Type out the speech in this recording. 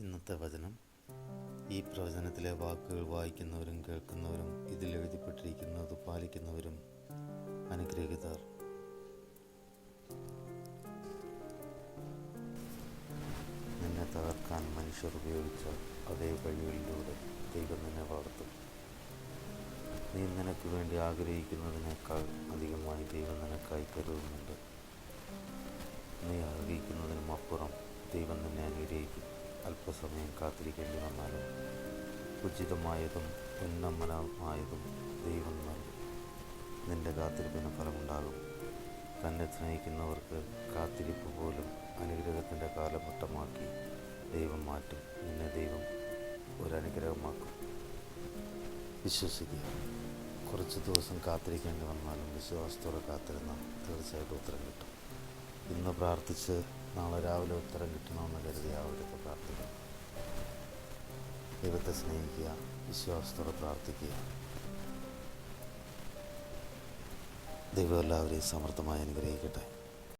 ഇന്നത്തെ വചനം ഈ പ്രവചനത്തിലെ വാക്കുകൾ വായിക്കുന്നവരും കേൾക്കുന്നവരും ഇതിൽ എഴുതിപ്പെട്ടിരിക്കുന്നത് പാലിക്കുന്നവരും അനുഗ്രഹീതർ. നിന്നെ തകർക്കാൻ മനുഷ്യർ ഉപയോഗിച്ച അതേ വഴികളിലൂടെ ദൈവം നിന്നെ വളർത്തും. നീ നിനക്ക് വേണ്ടി ആഗ്രഹിക്കുന്നതിനേക്കാൾ അധികമായി ദൈവം നിനക്കായി കരുതുന്നുണ്ട്. നീ ആഗ്രഹിക്കുന്നതിനും അപ്പുറം ദൈവം നിന്നെ അനുഗ്രഹിക്കും. അല്പസമയം കാത്തിരിക്കേണ്ടി വന്നാലും ഉചിതമായതും ഉന്നമനമായതും ദൈവം നൽകും നിന്റെ കാത്തിരിപ്പിന് ഫലമുണ്ടാകും. തന്നെ സ്നേഹിക്കുന്നവർക്ക് കാത്തിരിപ്പ് പോലും അനുഗ്രഹത്തിന്റെ കാലഘട്ടമാക്കി ദൈവം മാറ്റും. നിന്നെ ദൈവം ഒരനുഗ്രഹമാക്കും. വിശ്വസിക്കുക. കുറച്ച് ദിവസം കാത്തിരിക്കേണ്ടി വന്നാലും വിശ്വാസത്തോടെ കാത്തിരുന്ന തീർച്ചയായിട്ടും ഉത്തരം കിട്ടും. ഇന്ന് പ്രാർത്ഥിച്ച് നാളെ രാവിലെ ഉത്തരം കിട്ടണമെന്ന് കരുതി ആവരുത് പ്രാർത്ഥിക്കണം ദൈവത്തെ സ്നേഹിക്കുക വിശ്വാസത്തോടെ പ്രാർത്ഥിക്കുക. ദൈവം എല്ലാവരെയും സമർത്ഥമായി അനുഗ്രഹിക്കട്ടെ.